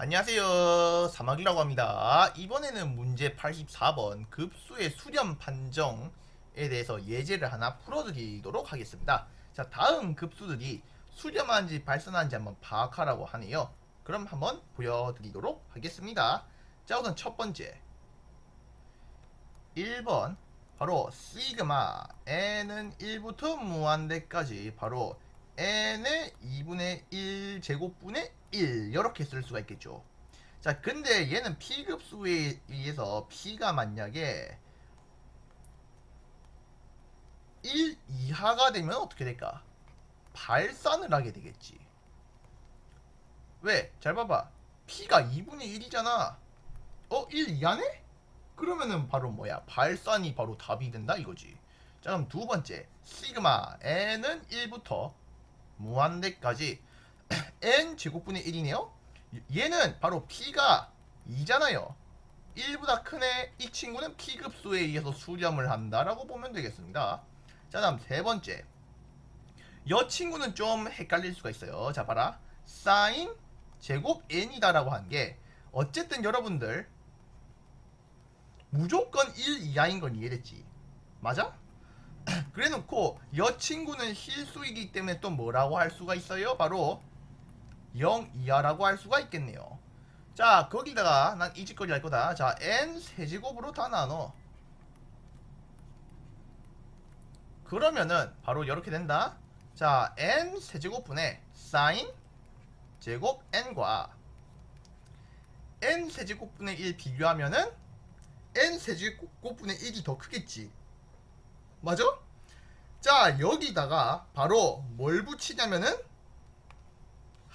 안녕하세요. 사막이라고 합니다. 이번에는 문제 84번 급수의 수렴 판정에 대해서 예제를 하나 풀어드리도록 하겠습니다. 자, 다음 급수들이 수렴한지 발산한지 한번 파악하라고 하네요. 그럼 한번 보여드리도록 하겠습니다. 자, 우선 첫 번째. 1번. 바로 시그마 n은 1부터 무한대까지 바로 n의 2분의 1 제곱분의 1 이렇게 쓸 수가 있겠죠. 자, 근데 얘는 P급수에 의해서 P가 만약에 1 이하가 되면 어떻게 될까? 발산을 하게 되겠지. 왜? 잘 봐봐. P가 2분의 1이잖아. 어? 1 이하네? 그러면은 바로 뭐야? 발산이 바로 답이 된다 이거지. 자, 그럼 두 번째. 시그마 n은 1부터 무한대까지 n 제곱분의 1이네요. 얘는 바로 p가 2잖아요. 1보다 큰 애 이 친구는 p급수에 의해서 수렴을 한다라고 보면 되겠습니다. 자 다음 세 번째 여 친구는 좀 헷갈릴 수가 있어요. 자 봐라 사인 제곱 n이다라고 한 게 어쨌든 여러분들 무조건 1 이하인 건 이해됐지? 맞아? 그래 놓고 여 친구는 실수이기 때문에 또 뭐라고 할 수가 있어요? 바로 0 이하라고 할 수가 있겠네요. 자, 거기다가 난 이 짓거리 할 거다. 자, n 세제곱으로 다 나눠. 그러면은 바로 이렇게 된다. 자, n 세제곱분의 사인 제곱 n과 n 세제곱분의 1 비교하면은 n 세제곱분의 1이 더 크겠지. 맞아? 자 여기다가 바로 뭘 붙이냐면은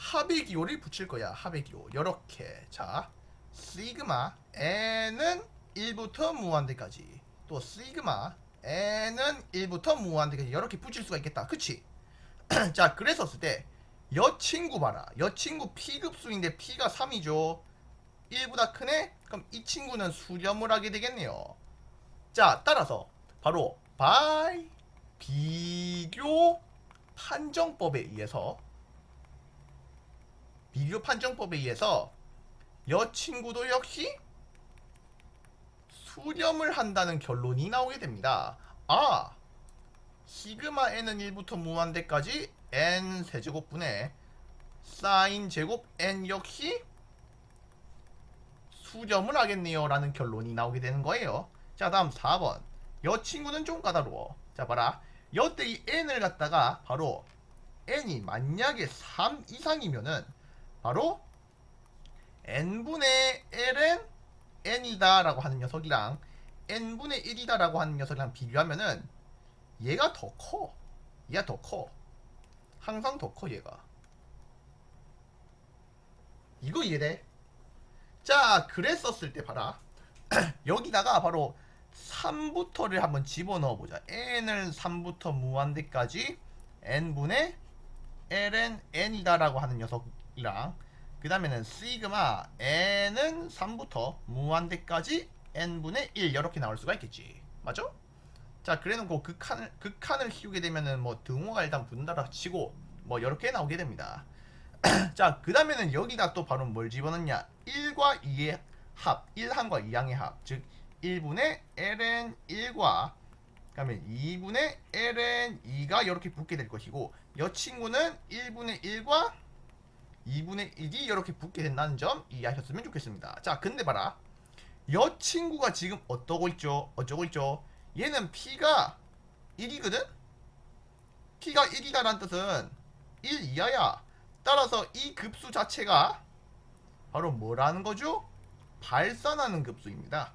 합의 기호를 붙일 거야. 합의 기호. 요렇게. 자 시그마 n은 1부터 무한대까지. 또 시그마 n은 1부터 무한대까지 이렇게 붙일 수가 있겠다. 그치? 자 그랬었을 때 여 친구 봐라. 여 친구 P급수인데 P가 3이죠. 1보다 크네? 그럼 이 친구는 수렴을 하게 되겠네요. 자 따라서 바로 by 비교 판정법에 의해서 비교 판정법에 의해서 여 친구도 역시 수렴을 한다는 결론이 나오게 됩니다. 아, 시그마 n은 1부터 무한대까지 n 세제곱분의 사인 제곱 n 역시 수렴을 하겠네요 라는 결론이 나오게 되는 거예요. 자 다음 4번 여 친구는 좀 까다로워. 자 봐라. 여때 이 n을 갖다가 바로 n이 만약에 3 이상이면은 바로 n분의 l은 n이다라고 하는 녀석이랑 n분의 1이다라고 하는 녀석이랑 비교하면은 얘가 더 커. 얘가 더 커. 항상 더 커 얘가. 이거 이해돼? 자, 그랬었을 때 봐라. 여기다가 바로 3부터를 한번 집어넣어 보자. n을 3부터 무한대까지 n분의 ln n이다라고 하는 녀석 이랑 그 다음에는 시그마 n은 3부터 무한대까지 n분의 1 이렇게 나올 수가 있겠지. 맞죠? 자, 그래놓고 극한을 극한을 키우게 되면은 뭐 등호가 일단 분다라 치고 뭐 이렇게 나오게 됩니다. 자, 그 다음에는 여기다 또 바로 뭘 집어넣냐? 1과 2의 합, 1항과 2항의 합, 즉 1분의 ln 1과 그다음에 2분의 ln 2가 이렇게 붙게 될 것이고 여 친구는 1분의 1과 2분의 1이 이렇게 붙게 된다는 점 이해하셨으면 좋겠습니다. 자, 근데 봐라. 여 친구가 지금 어떠고 있죠? 어쩌고 있죠? 얘는 p가 1이거든? p가 1이다라는 뜻은 1 이하야. 따라서 이 급수 자체가 바로 뭐라는 거죠? 발산하는 급수입니다.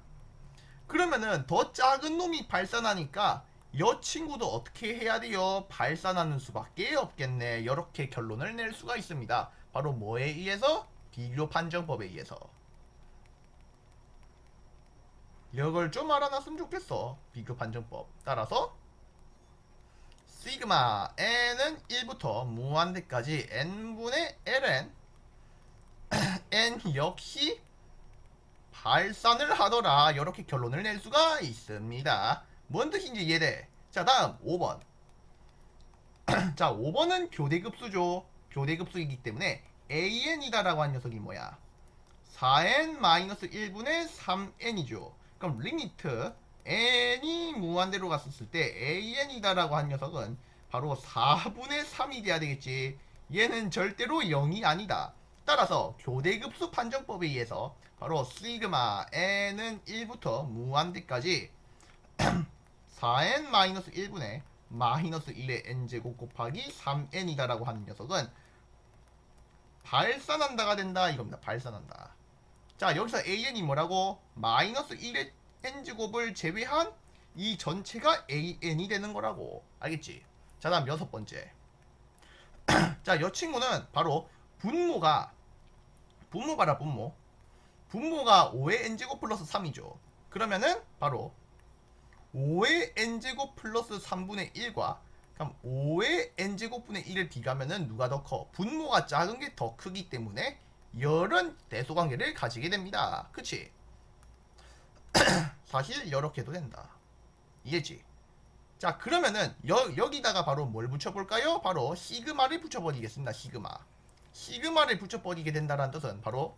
그러면은 더 작은 놈이 발산하니까 여 친구도 어떻게 해야 돼요? 발산하는 수밖에 없겠네. 이렇게 결론을 낼 수가 있습니다. 바로 뭐에 의해서? 비교 판정법에 의해서. 이걸 좀 알아놨으면 좋겠어. 비교 판정법. 따라서 시그마 n은 1부터 무한대까지 n분의 ln n 역시 발산을 하더라 이렇게 결론을 낼 수가 있습니다 뭔 뜻인지 이해돼 자 다음 5번 자 5번은 교대급수죠 교대 급수이기 때문에 an이다라고 한 녀석이 뭐야 4n 마이너스 1분의 3n이죠. 그럼 리미트 n이 무한대로 갔었을 때 an이다라고 한 녀석은 바로 4분의 3이 돼야 되겠지. 얘는 절대로 0이 아니다. 따라서 교대급수 판정법에 의해서 바로 시그마 n은 1부터 무한대까지 4n 마이너스 1분의 마이너스 1의 n제곱 곱하기 3n이다라고 하는 녀석은 발산한다가 된다 이겁니다. 발산한다. 자 여기서 an이 뭐라고? 마이너스 1의 n제곱을 제외한 이 전체가 an이 되는 거라고 알겠지? 자 다음 여섯 번째 자이 친구는 바로 분모가 분모 봐라 분모 분모가 5의 n제곱 플러스 3이죠 그러면은 바로 5의 n제곱 플러스 3분의 1과 그럼 5의 n제곱분의 1을 비교하면은 누가 더 커? 분모가 작은 게 더 크기 때문에 열은 대소관계를 가지게 됩니다. 그치? 사실 이렇게 해도 된다. 이해지? 자 그러면은 여, 여기다가 바로 뭘 붙여볼까요? 바로 시그마를 붙여버리겠습니다. 시그마. 시그마를 붙여버리게 된다는 뜻은 바로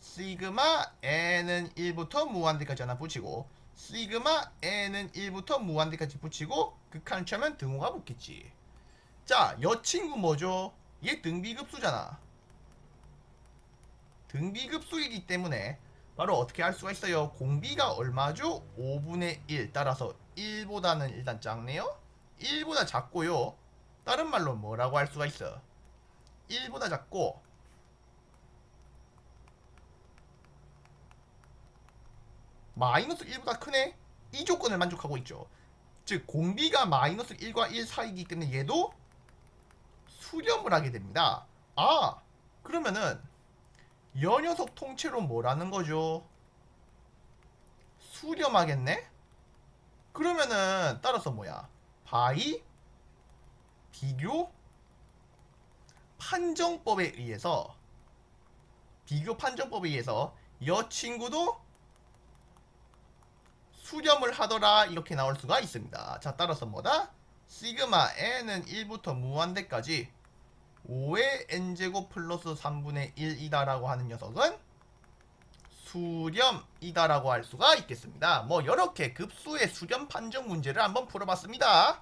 시그마 n은 1부터 무한대까지 하나 붙이고 시그마 n은 1부터 무한대까지 붙이고 극한 치하면 등호가 붙겠지. 자, 여 친구 뭐죠? 얘 등비급수잖아. 등비급수이기 때문에 바로 어떻게 할 수가 있어요? 공비가 얼마죠? 5분의 1 따라서 1보다는 일단 작네요. 1보다 작고요. 다른 말로 뭐라고 할 수가 있어? 1보다 작고 마이너스 1보다 크네? 이 조건을 만족하고 있죠. 즉 공비가 마이너스 1과 1 사이이기 때문에 얘도 수렴을 하게 됩니다. 아 그러면은 여 녀석 통째로 뭐라는 거죠? 수렴하겠네? 그러면은 따라서 뭐야? 바이 비교 판정법에 의해서 비교 판정법에 의해서 여 친구도 수렴을 하더라 이렇게 나올 수가 있습니다. 자 따라서 뭐다? 시그마 n은 1부터 무한대까지 5의 n제곱 플러스 3분의 1이다라고 하는 녀석은 수렴이다라고 할 수가 있겠습니다. 뭐 이렇게 급수의 수렴 판정 문제를 한번 풀어봤습니다.